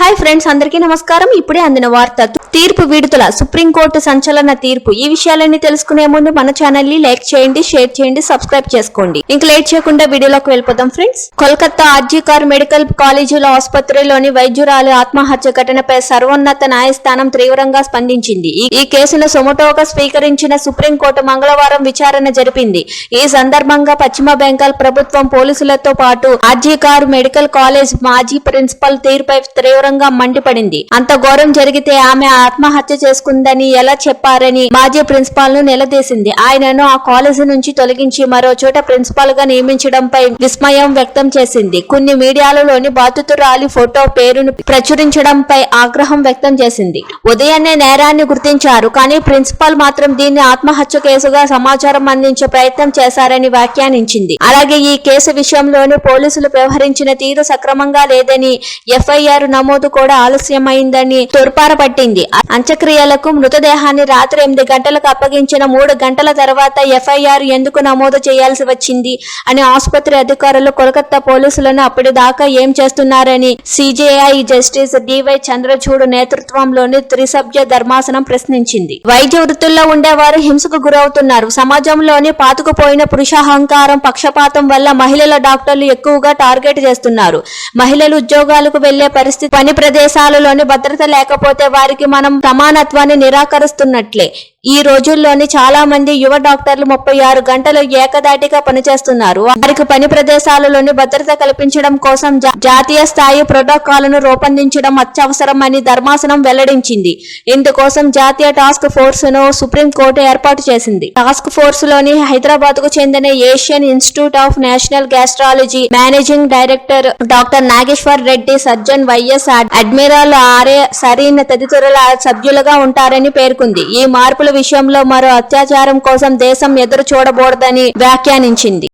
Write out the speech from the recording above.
Hi friends అందరికీ నమస్కారం. ఇప్పుడే అందిన వార్త తీర్పు విడుదల సుప్రీంకోర్టు సంచలన తీర్పు. ఈ విషయాలన్నీ తెలుసుకునే ముందు మన ఛానల్ని లైక్ చేయండి షేర్ చేయండి సబ్స్క్రైబ్ చేసుకోండి. ఇంక లేట్ చేయకుండా వీడియోలోకి వెళ్ళిపోదాం ఫ్రెండ్స్. కోల్కతా ఆర్జీకార్ మెడికల్ కాలేజీలో ఆసుపత్రిలోని వైద్యురాలు ఆత్మహత్య ఘటనపై సర్వోన్నత న్యాయస్థానం తీవ్రంగా స్పందించింది. ఈ- కేసును సుమటోగా స్వీకరించిన సుప్రీంకోర్టు మంగళవారం విచారణ జరిపింది. ఈ సందర్భంగా పశ్చిమ బెంగాల్ ప్రభుత్వం పోలీసులతో పాటు ఆర్జీకార్ మెడికల్ కాలేజ్ మాజీ ప్రిన్సిపల్ తీరుపై ఘోరంగా మండిపడింది. అంత ఘోరం జరిగితే ఆమె ఆత్మహత్య చేసుకుందని ఎలా చెప్పారని మాజీ ప్రిన్సిపాల్ను నిలదీసింది. ఆయనను ఆ కాలేజీ నుంచి తొలగించి మరో చోట ప్రిన్సిపాల్గా నియమించడంపై విస్మయం వ్యక్తం చేసింది. కొన్ని మీడియాలలోని బాధితురాలి ఫోటో పేరును ప్రచురించడంపై ఆగ్రహం వ్యక్తం చేసింది. ఉదయాన్నే నేరాన్ని గుర్తించారు కానీ ప్రిన్సిపాల్ మాత్రం దీన్ని ఆత్మహత్య కేసుగా సమాచారం అందించే ప్రయత్నం చేశారని వ్యాఖ్యానించింది. అలాగే ఈ కేసు విషయంలోని పోలీసులు వ్యవహరించిన తీరు సక్రమంగా లేదని ఎఫ్ఐఆర్ నమోదు కూడా ఆలస్యమైందని తూర్పార పట్టింది. అంత్యక్రియలకు మృతదేహాన్ని రాత్రి ఎనిమిది గంటలకు అప్పగించిన మూడు గంటల తర్వాత ఎఫ్ఐఆర్ ఎందుకు నమోదు చేయాల్సి వచ్చింది అని ఆసుపత్రి అధికారులు కోల్కతా పోలీసులను అప్పటిదాకా ఏం చేస్తున్నారని సిజేఐ జస్టిస్ డివై చంద్రచూడ్ నేతృత్వంలోని త్రిసభ్య ధర్మాసనం ప్రశ్నించింది. వైద్య వృత్తుల్లో ఉండేవారు హింసకు గురవుతున్నారు. సమాజంలోని పాతుకుపోయిన పురుషాహంకారం పక్షపాతం వల్ల మహిళల డాక్టర్లు ఎక్కువగా టార్గెట్ చేస్తున్నారు. మహిళలు ఉద్యోగాలకు వెళ్ళే పరిస్థితి పని ప్రదేశాలలోని భద్రత లేకపోతే వారికి మనం సమానత్వాన్ని నిరాకరిస్తున్నట్లే. ఈ రోజుల్లోని చాలా మంది యువ డాక్టర్లు ముప్పై ఆరు గంటలు ఏకదాటిగా పనిచేస్తున్నారు. వారికి పని ప్రదేశాలలోని భద్రత కల్పించడం కోసం జాతీయ స్థాయి ప్రోటోకాల్ను రూపొందించడం అత్యవసరమని ధర్మాసనం వెల్లడించింది. ఇందుకోసం జాతీయ టాస్క్ ఫోర్స్ను సుప్రీంకోర్టు ఏర్పాటు చేసింది. టాస్క్ ఫోర్స్లోని హైదరాబాద్కు చెందిన Asian institute of national gastrology managing director doctor Nageshwar Reddy surgeon vice admiral R A Sarin తదితరుల సభ్యులుగా ఉంటారని పేర్కొంది. ఈ మార్పులు విషయంలో మరో అత్యాచారం కోసం దేశం ఎదురు చూడబోడదని వ్యాఖ్యానించింది.